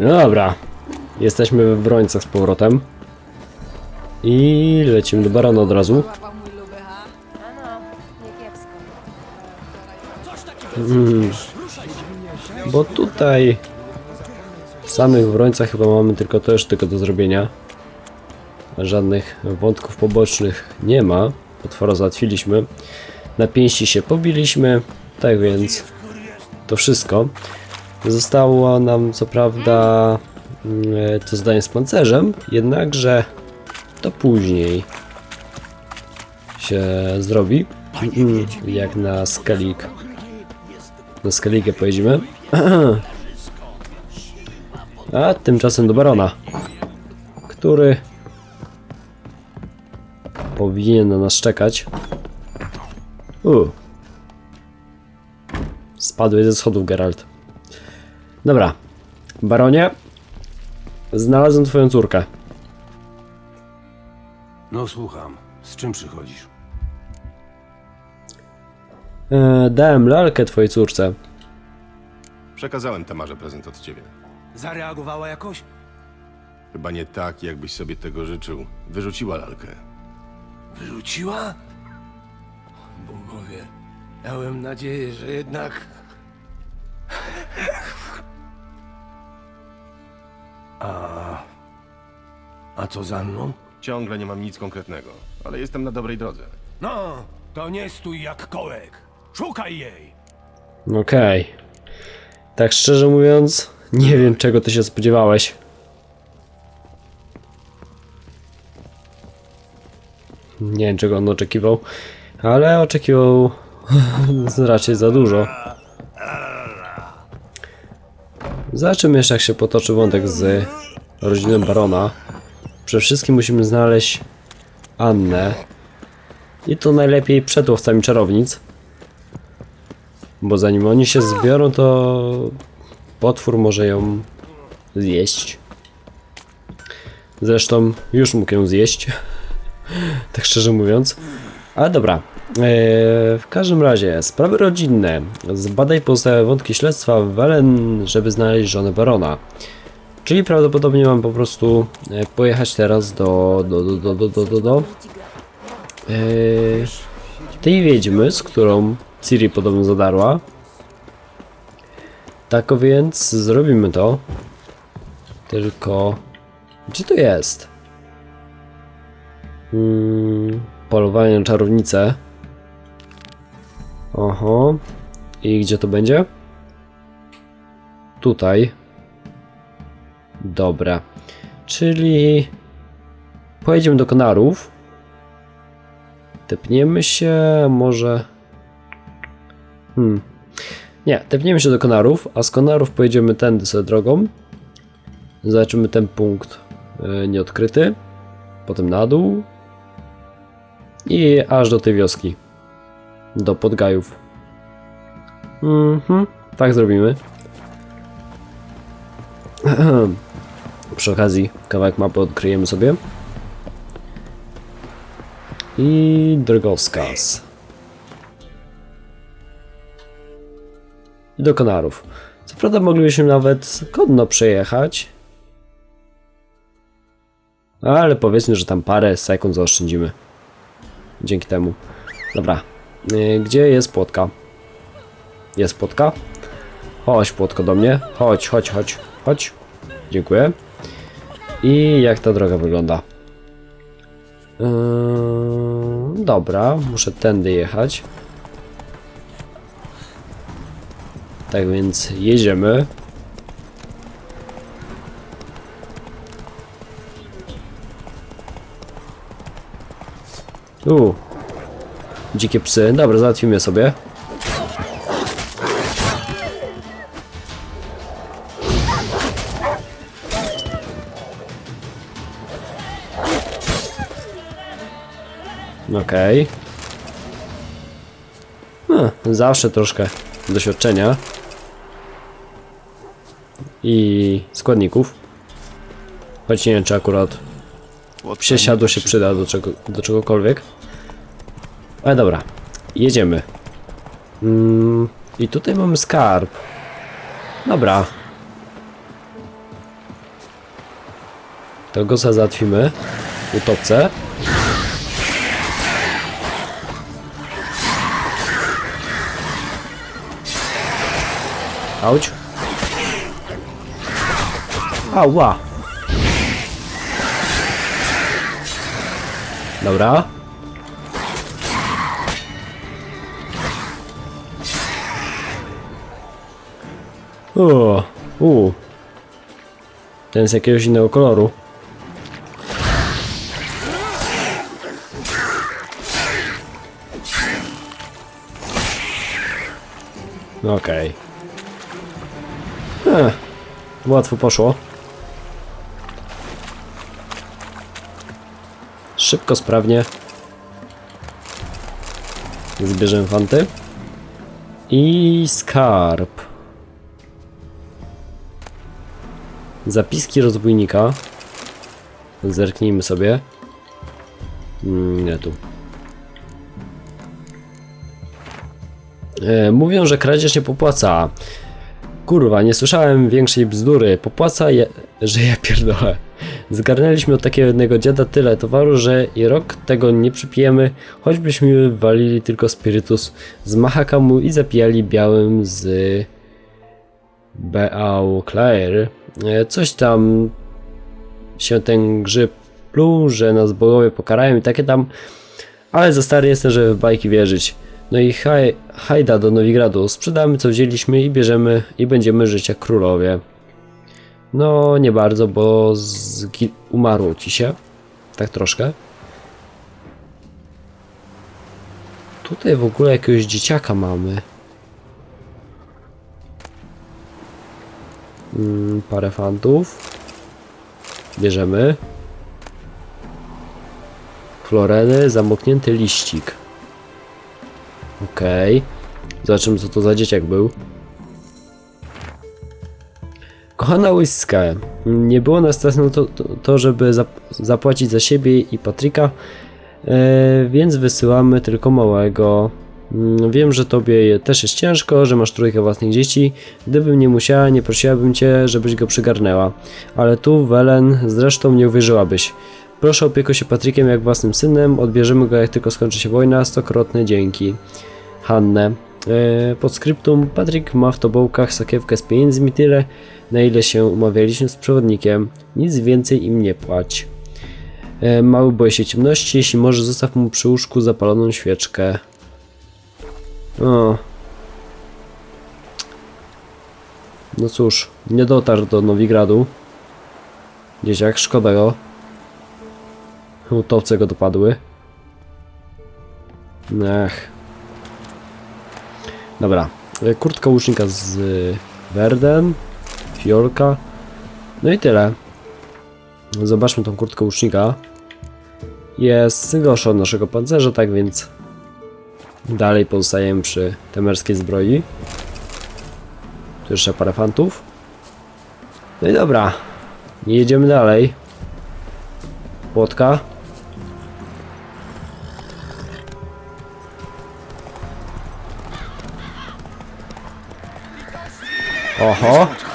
No dobra. Jesteśmy w Brońcach z powrotem. I lecimy do Barona od razu. Mm. Bo tutaj w samych Wrońcach chyba mamy tylko też tylko do zrobienia. Żadnych wątków pobocznych nie ma. Potwora załatwiliśmy. Na pięści się pobiliśmy. Tak więc to wszystko. Zostało nam co prawda mm, to zadanie z pancerzem, jednakże to później się zrobi. Jak na skalik na skaligę pojedziemy. A tymczasem do Barona, który powinien na nas czekać. U. Spadłeś ze schodów, Geralt. Dobra. Baronie, znalazłem twoją córkę. No słucham. Z czym przychodzisz? E, dałem lalkę twojej córce. Przekazałem Tamarze prezent od ciebie. Zareagowała jakoś? Chyba nie tak, jakbyś sobie tego życzył. Wyrzuciła lalkę. Wyrzuciła? Bogowie, miałem nadzieję, że jednak... A... A co za mną? Ciągle nie mam nic konkretnego, ale jestem na dobrej drodze. No, to nie stój jak kołek. Szukaj jej! Okej. Tak szczerze mówiąc, nie wiem czego ty się spodziewałeś. Nie wiem czego on oczekiwał, ale oczekiwał raczej za dużo. Zobaczymy jeszcze jak się potoczy wątek z rodziną Barona. Przede wszystkim musimy znaleźć Annę. I to najlepiej przed łowcami czarownic. Bo zanim oni się zbiorą, to potwór może ją zjeść. Zresztą już mógł ją zjeść. tak szczerze mówiąc. Ale dobra. Eee, w każdym razie, sprawy rodzinne. Zbadaj pozostałe wątki śledztwa w Welen, żeby znaleźć żonę barona. Czyli prawdopodobnie mam po prostu e, pojechać teraz do. do. do. do. do. do. do, do eee, tej wiedźmy, z którą Ciri podobno zadarła. Tak więc zrobimy to. Tylko. Gdzie to jest? Hmm, polowanie na czarownicę. Oho. I gdzie to będzie? Tutaj. Dobra. Czyli pojedziemy do Konarów. Tepniemy się, może. Hmm. Nie, tepniemy się do Konarów, a z Konarów pojedziemy tędy sobie drogą. Zobaczymy ten punkt e, nieodkryty. Potem na dół. I aż do tej wioski. Do Podgajów. Mhm, tak zrobimy. Przy okazji kawałek mapy odkryjemy sobie. I drogowskaz. Do Konarów. Co prawda moglibyśmy nawet konno przejechać. Ale powiedzmy, że tam parę sekund zaoszczędzimy. Dzięki temu. Dobra. Yy, Gdzie jest płotka? Jest płotka? Chodź płotko do mnie. Chodź, chodź, chodź. Chodź. Dziękuję. I jak ta droga wygląda? Yy, dobra, muszę tędy jechać. Tak więc jedziemy. U. Dzikie psy. Dobra, załatwimy sobie. Okej. No, zawsze troszkę doświadczenia i składników. Choć nie wiem, czy akurat przesiadło się przyda do, czego, do czegokolwiek. Ale dobra, jedziemy. Mm, I tutaj mamy skarb. Dobra. To go załatwimy. Utopce. Auć. Ała. Dobra. O, u. Ten jest jakiegoś innego koloru. Okej. Okay. Łatwo poszło. Szybko, sprawnie. Zbierzemy fanty. I skarb. Zapiski rozbójnika. Zerknijmy sobie. Mm, Nie tu. E, mówią, że kradzież nie popłaca. Kurwa, nie słyszałem większej bzdury. Popłaca, je, że ja pierdolę. Zgarnęliśmy od takiego jednego dziada tyle towaru, że i rok tego nie przypijemy, choćbyśmy walili tylko spirytus z mahakamu i zapijali białym z Beau Claire. Coś tam się ten grzyb pluł, że nas bogowie pokarają i takie tam, ale za stary jestem, żeby w bajki wierzyć. No i haj, hajda do Nowigradu, sprzedamy co wzięliśmy i bierzemy i będziemy żyć jak królowie. No nie bardzo, bo umarło ci się, tak troszkę. Tutaj w ogóle jakiegoś dzieciaka mamy. Mm, parę fantów. Bierzemy. Floreny, zamknięty liścik. Okej. Zobaczymy co to za dzieciak był. Kochana Łyska, nie było nas stać na to, to, to żeby zap zapłacić za siebie i Patryka, e, więc wysyłamy tylko małego. Mm, Wiem, że tobie też jest ciężko, że masz trójkę własnych dzieci. Gdybym nie musiała, nie prosiłabym cię, żebyś go przygarnęła. Ale tu, Welen, zresztą nie uwierzyłabyś. Proszę opiekuj się Patrykiem jak własnym synem, odbierzemy go jak tylko skończy się wojna, stokrotne dzięki. Hannę. E, Podskryptum, Patryk ma w tobołkach sakiewkę z pieniędzmi tyle, na ile się umawialiśmy z przewodnikiem. Nic więcej im nie płać. E, Mały boi się ciemności, jeśli może zostaw mu przy łóżku zapaloną świeczkę. O. No cóż, nie dotarł do Nowigradu. Dzieciak, szkoda go. Utowce go dopadły. Ech. Dobra. E, Kurtka łucznika z y, Verden. Fiolka. No i tyle. Zobaczmy tą kurtkę łucznika. Jest gorsza od naszego pancerza, tak więc dalej pozostajemy przy temerskiej zbroi. Tu jeszcze parę fantów. No i dobra. Nie jedziemy dalej. Płotka. Oho.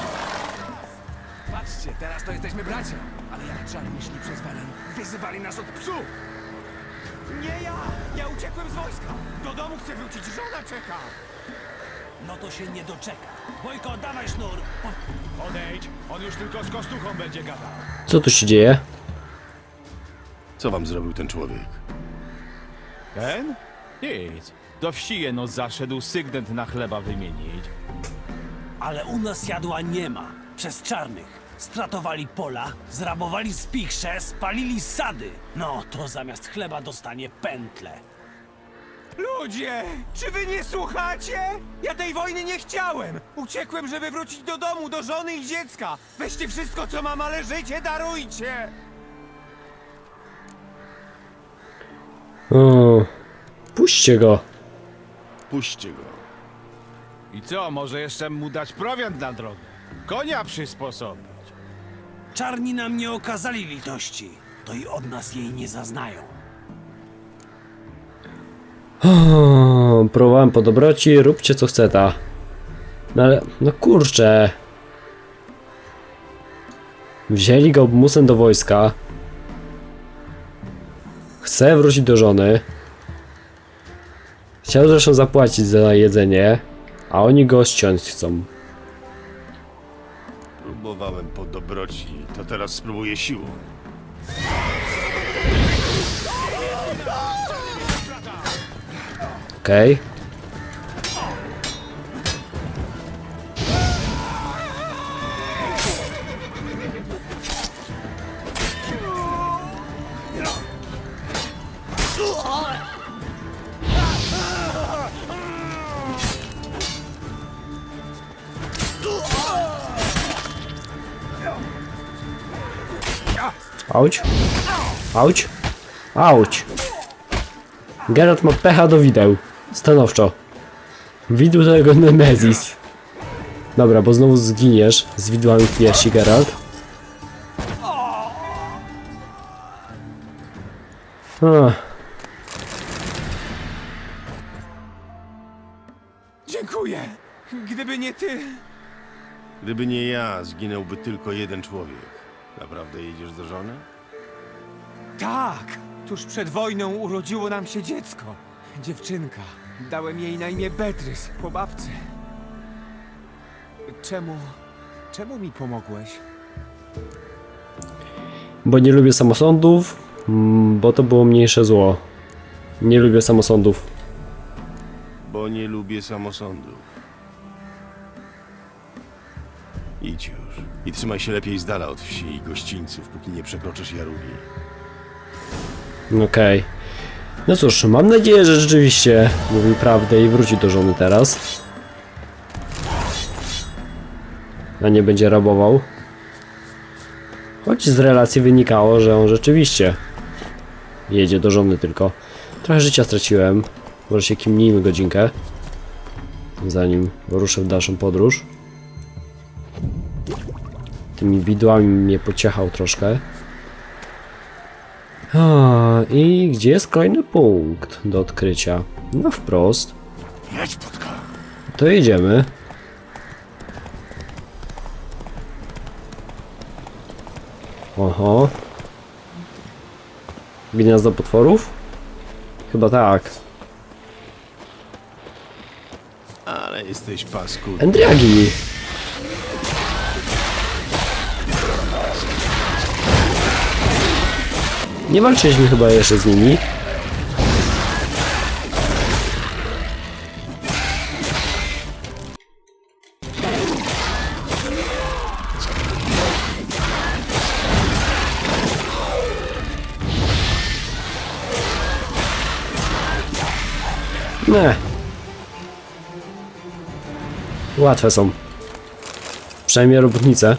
Co tu się dzieje? Co wam zrobił ten człowiek? Ten? Nic. Do wsi jeno zaszedł sygnet na chleba wymienić. Ale u nas jadła nie ma. Przez czarnych. Stratowali pola, zrabowali spichrze, spalili sady. No, to zamiast chleba dostanie pętle. Ludzie, czy wy nie słuchacie? Ja tej wojny nie chciałem. Uciekłem, żeby wrócić do domu, do żony i dziecka. Weźcie wszystko, co mam, ale życie darujcie. O, puśćcie go. Puśćcie go. I co, może jeszcze mu dać prowiant na drogę? Konia przysposobić. Czarni nam nie okazali litości. To i od nas jej nie zaznają. O, próbowałem po dobroci, róbcie co chce ta. No ale, no kurczę. Wzięli go musem do wojska. Chce wrócić do żony. Chciał zresztą zapłacić za jedzenie, a oni go ściąć chcą. Próbowałem po dobroci, to teraz spróbuję siłą. Okej. Auć. Auć. Auć. Geralt ma pecha do wideł. Stanowczo. Widły to jego Nemezis. Dobra, bo znowu zginiesz z widłami piersi, Geralt. Ach, Dziękuję. Gdyby nie ty... Gdyby nie ja, zginąłby tylko jeden człowiek. Naprawdę jedziesz do żony? Tak! Tuż przed wojną urodziło nam się dziecko. Dziewczynka. Dałem jej na imię Beatrice, po babce. Czemu... Czemu mi pomogłeś? bo nie lubię samosądów, mm, bo to było mniejsze zło. Nie lubię samosądów. Bo nie lubię samosądów. Idź już. I trzymaj się lepiej z dala od wsi i gościńców, póki nie przekroczysz Jarugi. Okej. No cóż, mam nadzieję, że rzeczywiście mówił prawdę i wróci do żony teraz. A nie będzie rabował. Choć z relacji wynikało, że on rzeczywiście jedzie do żony tylko. Trochę życia straciłem. Może się kimnijmy godzinkę. Zanim ruszę w dalszą podróż. Tymi widłami mnie pociechał troszkę. A, i gdzie jest kolejny punkt do odkrycia? No wprost. To jedziemy. Oho. Gniazdo potworów? Chyba tak. Ale jesteś paskud. Endriagi! Nie walczyliśmy chyba jeszcze z nimi. Nie. Łatwe są. Przynajmniej robotnice.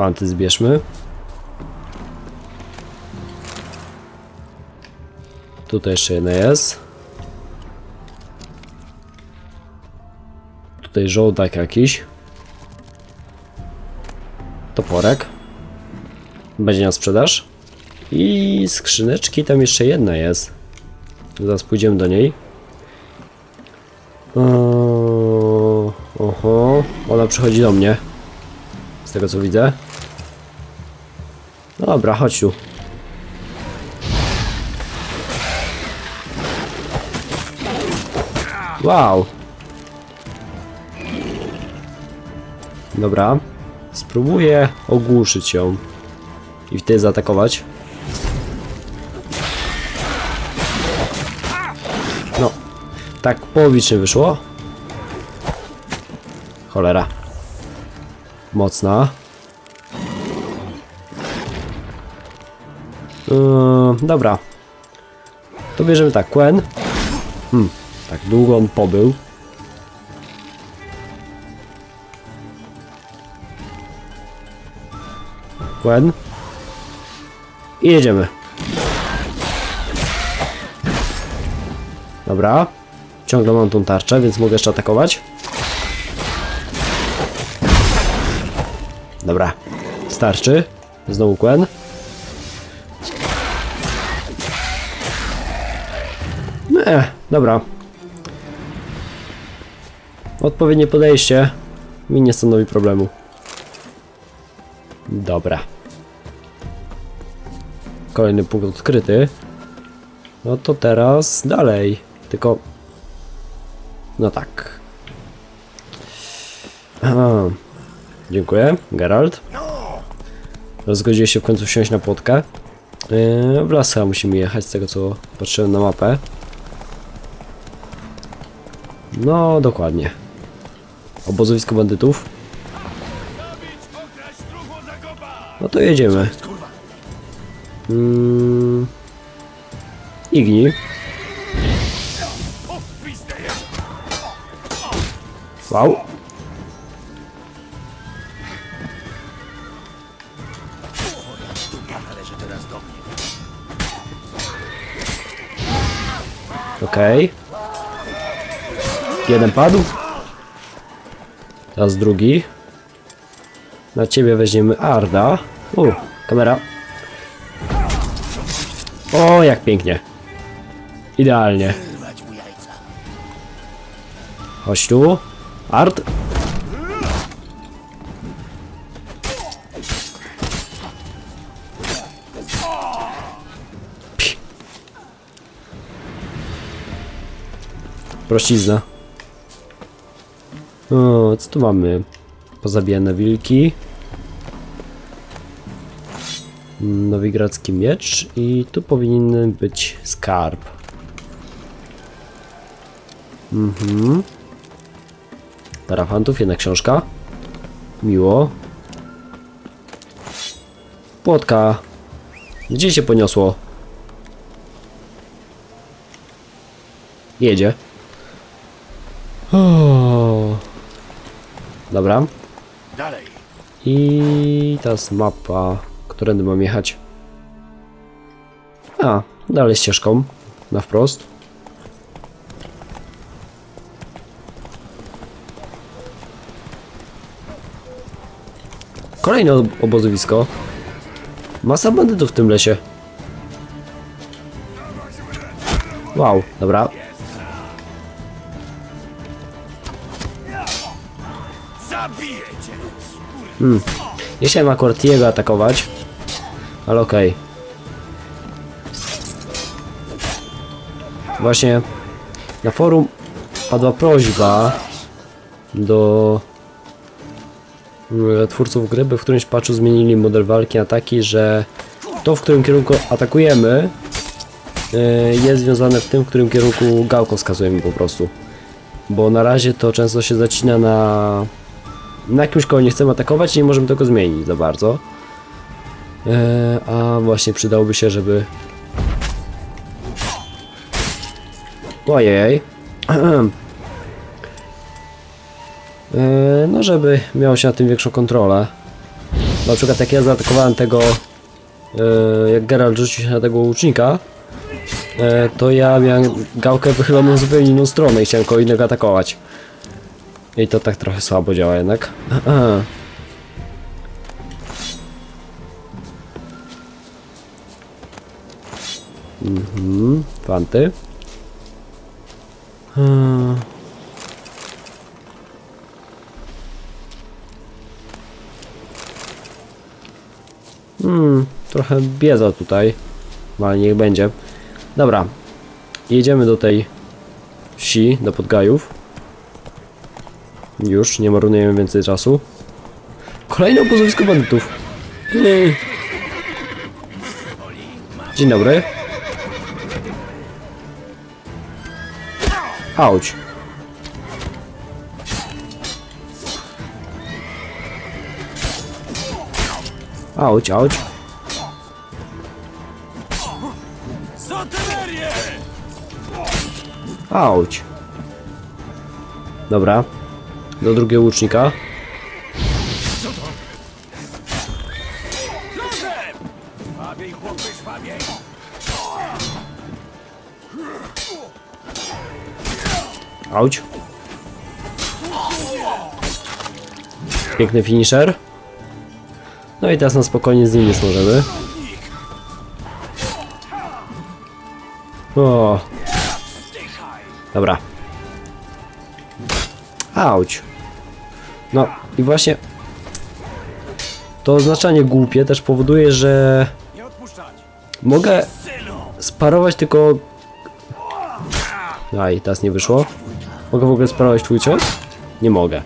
Fanty zbierzmy. Tutaj jeszcze jedna jest. Tutaj żołdak jakiś. Toporek. Będzie na sprzedaż. I skrzyneczki tam jeszcze jedna jest. Zaraz pójdziemy do niej. Eee, oho, ona przychodzi do mnie. Z tego co widzę. Dobra, chodź tu. Wow. Dobra. Spróbuję ogłuszyć ją. I wtedy zaatakować. No. Tak połowicznie wyszło. Cholera. Mocna. Yy, dobra. To bierzemy tak, Quen. Hmm, tak długo on pobył. Quen. I jedziemy. Dobra. Ciągle mam tą tarczę, więc mogę jeszcze atakować. Dobra. Starczy. Znowu Quen. Nie, dobra. Odpowiednie podejście mi nie stanowi problemu. Dobra. Kolejny punkt odkryty. No to teraz dalej. Tylko. No tak. Aha. Dziękuję, Geralt. Zgodziłeś się w końcu wsiąść na płotkę. Yy, w las musimy jechać, z tego co patrzyłem na mapę. No, dokładnie. Obozowisko bandytów. No to jedziemy. Mm. Igni. Wow. Okej. Jeden padł. Teraz drugi. Na ciebie weźmiemy Arda. U, kamera. O, jak pięknie. Idealnie. Chodź tu. Art. Prościzna. O, co tu mamy? Pozabijane wilki. Nowigradzki miecz i tu powinien być skarb. Mhm. Parafantów, jedna książka. Miło. Płotka. Gdzie się poniosło? Jedzie. Dobra. Dalej. I teraz mapa, którędy mam jechać. A, dalej ścieżką, na wprost. Kolejne ob- obozowisko. Masa bandytów w tym lesie. Wow, dobra. Nie chciałem akurat jego atakować, ale okej. Właśnie na forum padła prośba do twórców gry, by w którymś patchu zmienili model walki na taki, że to w którym kierunku atakujemy e, jest związane w tym, w którym kierunku gałką wskazujemy po prostu. Bo na razie to często się zacina na na jakimś koło nie chcemy atakować nie możemy tego zmienić za bardzo. E, a właśnie przydałoby się, żeby... Ojej. E, no, żeby miał się na tym większą kontrolę. Na przykład jak ja zaatakowałem tego... E, jak Geralt rzucił się na tego łucznika, to ja miałem gałkę wychyloną w zupełnie inną stronę i chciałem kogo innego atakować. I to tak trochę słabo działa jednak. Mhm, fanty. Hmm, trochę bieda tutaj, No, ale niech będzie. Dobra, jedziemy do tej wsi, do Podgajów. Już, nie marnujemy więcej czasu. Kolejne obozowisko bandytów. Jej. Dzień dobry. Auć. Auć, auć. Auć. Dobra. Do drugiego łucznika. Auć. Piękny finisher. No i teraz na spokojnie z nim już możemy. O. Dobra. Auć. No i właśnie to oznaczanie głupie też powoduje, że mogę sparować tylko... Aj, teraz nie wyszło. Mogę w ogóle sparować twój cios? Nie mogę.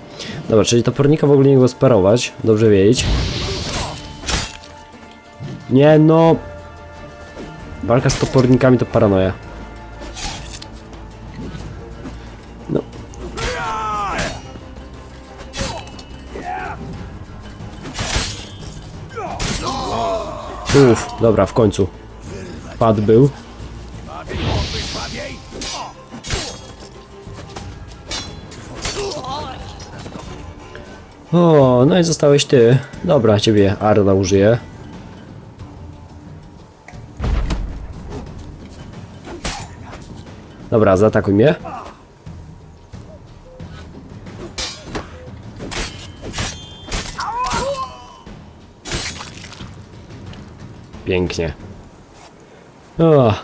Dobra, czyli topornika w ogóle nie mogę sparować. Dobrze wiedzieć. Nie no... Walka z topornikami to paranoja. Dobra, w końcu. Pad był. O, no i zostałeś ty. Dobra, ciebie Arna użyje. Dobra, zaatakuj mnie. Pięknie. O.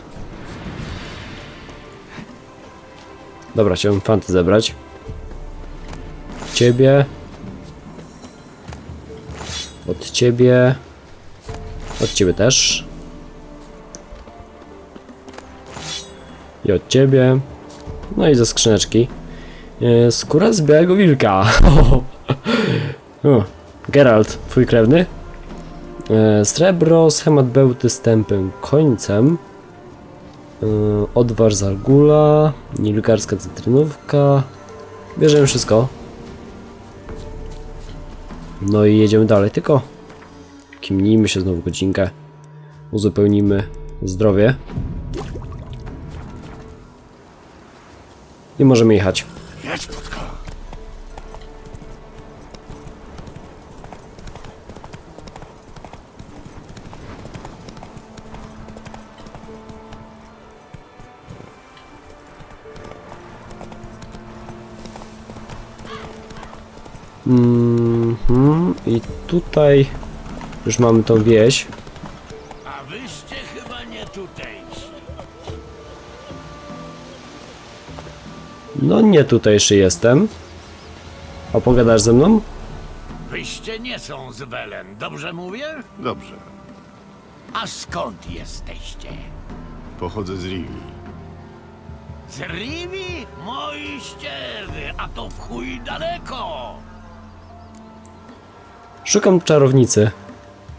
Dobra, chciałbym fanty zebrać. Ciebie. Od ciebie. Od ciebie też. I od ciebie. No i ze skrzyneczki. E, skóra z białego wilka. o, Geralt, twój krewny. E, srebro, schemat bełty z tępym końcem. E, odwar Zargula. Nilgarska cytrynówka. Bierzemy wszystko. No i jedziemy dalej, tylko kimnijmy się znowu godzinkę. Uzupełnimy zdrowie. I możemy jechać. Mhm. I tutaj już mamy tą wieś. A wyście chyba nie tutejsi. No nie tutejszy jestem. A pogadasz ze mną? Wyście nie są z Welen, dobrze mówię? Dobrze. A skąd jesteście? Pochodzę z Rivi. Z Rivi? Moi ściewy, a to w chuj daleko! Szukam czarownicy.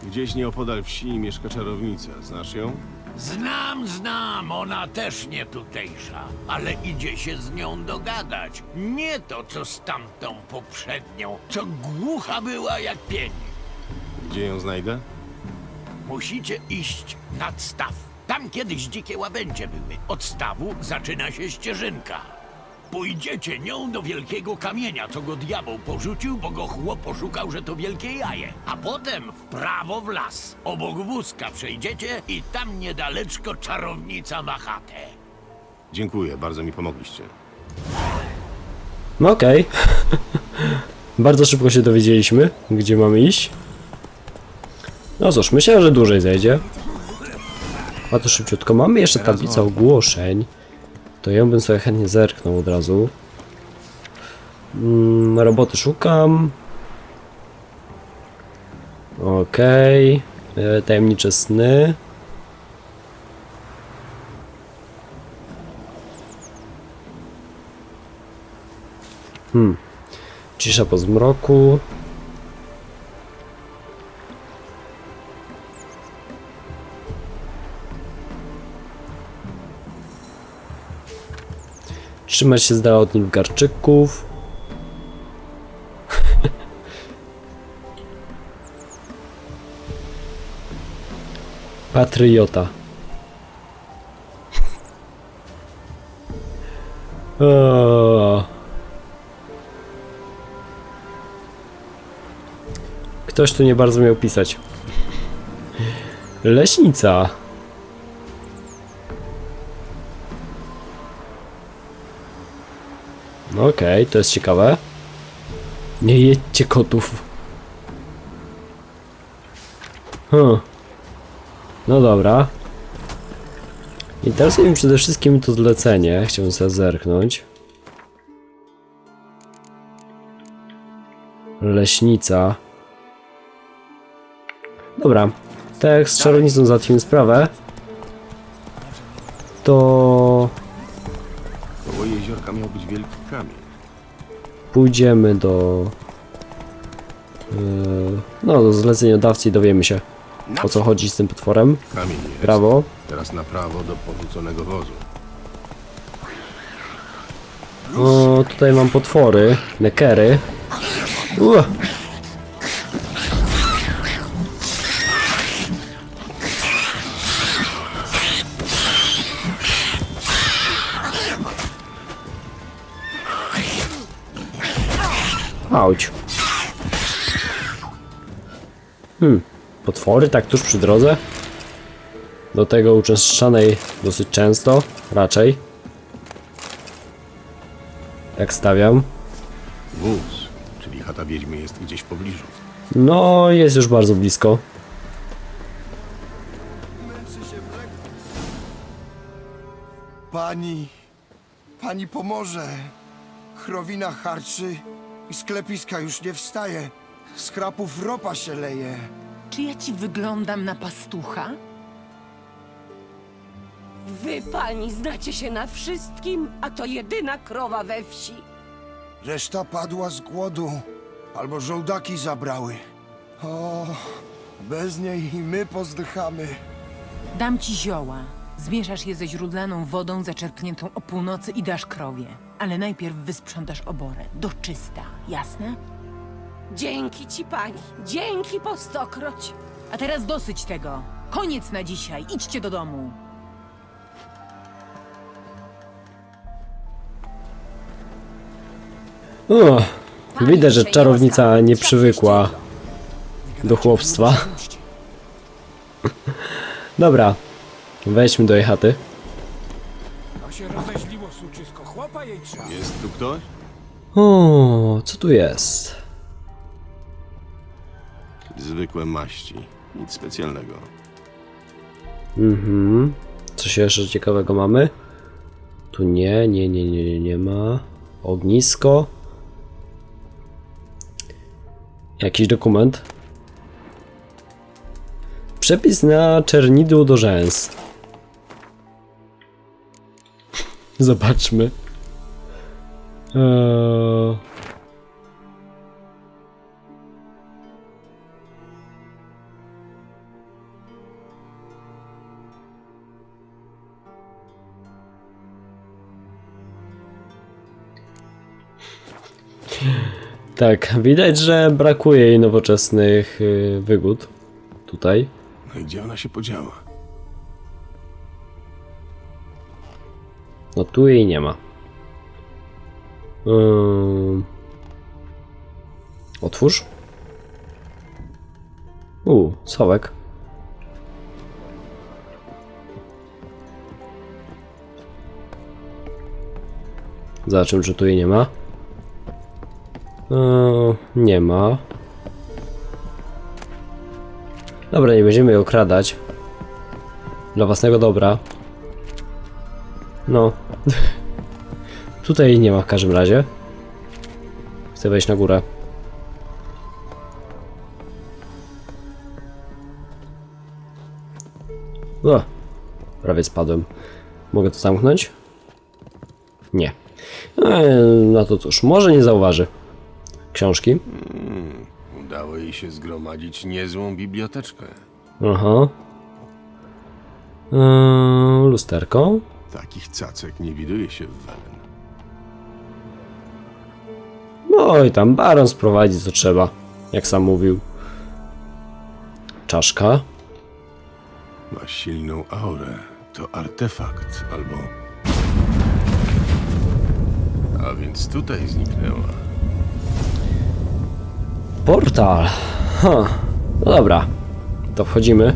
Gdzieś nieopodal wsi mieszka czarownica. Znasz ją? Znam, znam, ona też nie tutejsza, ale idzie się z nią dogadać. Nie to, co z tamtą poprzednią, co głucha była jak pień. Gdzie ją znajdę? Musicie iść nad staw. Tam kiedyś dzikie łabędzie były. Od stawu zaczyna się ścieżynka. Pójdziecie nią do wielkiego kamienia, co go diabeł porzucił, bo go chłop poszukał, że to wielkie jaje. A potem w prawo w las. Obok wózka przejdziecie i tam niedaleczko czarownica ma chatę. Dziękuję, bardzo mi pomogliście. No okej. Bardzo szybko się dowiedzieliśmy, gdzie mamy iść. No cóż, myślałem, że dłużej zejdzie. A to szybciutko. Mamy jeszcze tablicę ogłoszeń. To ją bym sobie chętnie zerknął od razu. Mm, roboty szukam. Okej. E, Tajemnicze sny. Hmm. Cisza po zmroku. Trzymać się z dala od Nilgarczyków. Patriota. O. Ktoś tu nie bardzo miał pisać. Leśnica. Okej, to jest ciekawe. Nie jedźcie kotów. Hmm. No dobra. Interesuje mnie przede wszystkim to zlecenie. Chciałbym sobie zerknąć. Leśnica. Dobra, tak z czarownicą załatwimy sprawę, to wielki kamień. pójdziemy do... Yy, no, do zleceniodawcy i dowiemy się, o co chodzi z tym potworem. Kamień jest. Prawo. Teraz na prawo do porzuconego wozu. O, tutaj mam potwory, nekery. Ua. Potwory tak tuż przy drodze? Do tego uczęszczanej dosyć często, raczej. Jak stawiam. Wóz, czyli chata wiedźmy jest gdzieś w pobliżu. No, jest już bardzo blisko. Pani, pani pomoże. Chrowina harczy i sklepiska już nie wstaje. Z krapów ropa się leje. Czy ja ci wyglądam na pastucha? Wy, pani, znacie się na wszystkim, a to jedyna krowa we wsi. Reszta padła z głodu, albo żołdaki zabrały. O, bez niej i my pozdychamy. Dam ci zioła. Zmieszasz je ze źródlaną wodą zaczerpniętą o północy i dasz krowie. Ale najpierw wysprzątasz oborę. Do czysta, jasne? Dzięki ci, pani. Dzięki po stokroć. A teraz dosyć tego. Koniec na dzisiaj. Idźcie do domu. O, widać, że czarownica nie przywykła do chłopstwa. Dobra, wejdźmy do jej chaty. To się rozeźliło, suczysko. Chłopa jej trzeba. Jest tu ktoś? O, co tu jest? Zwykłe maści. Nic specjalnego. Mhm. Coś jeszcze ciekawego mamy? Tu nie, nie, nie, nie, nie, nie ma. Ognisko. Jakiś dokument. Przepis na czernidło do rzęs. Zobaczmy. Eee... Tak, widać, że brakuje jej nowoczesnych y, wygód. Tutaj. No i gdzie ona się podziała? No tu jej nie ma. Ym... Otwórz. U, schowek. Zobaczymy, czy tu jej nie ma. Yy, nie ma. Dobra, nie będziemy jej okradać. Dla własnego dobra. No. Tutaj nie ma w każdym razie. Chcę wejść na górę. O, prawie spadłem. Mogę to zamknąć? Nie. E, no to cóż, może nie zauważy. Książki? Udało jej się zgromadzić niezłą biblioteczkę. Aha. Eee, lusterko. Takich cacek nie widuje się w Welen. No i tam baron sprowadzi co trzeba, jak sam mówił. Czaszka. Ma silną aurę. To artefakt albo... A więc tutaj zniknęła. Portal. No dobra. To wchodzimy.